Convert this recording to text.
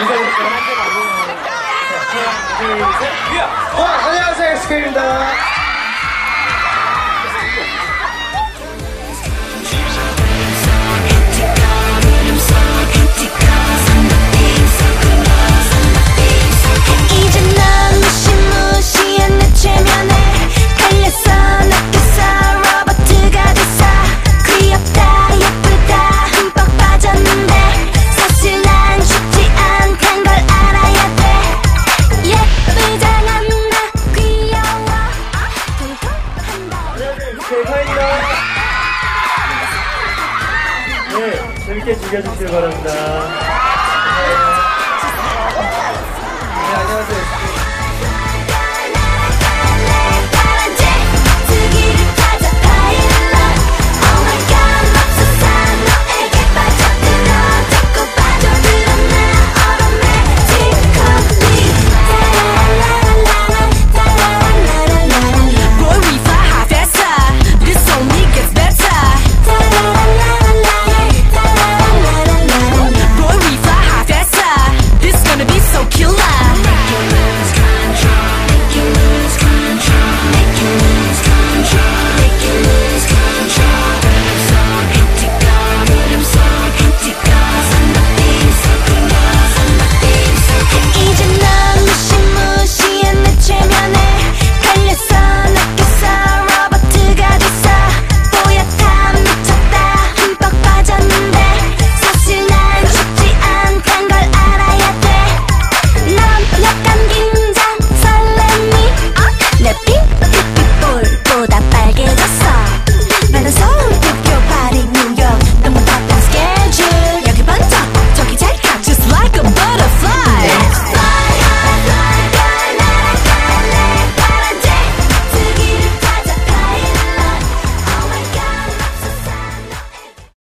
인사드릴게요. 둘, 셋. 어, 안녕하세요. 엑스케입니다. 감사합니다. 네, 재밌게 즐겨주시길 바랍니다.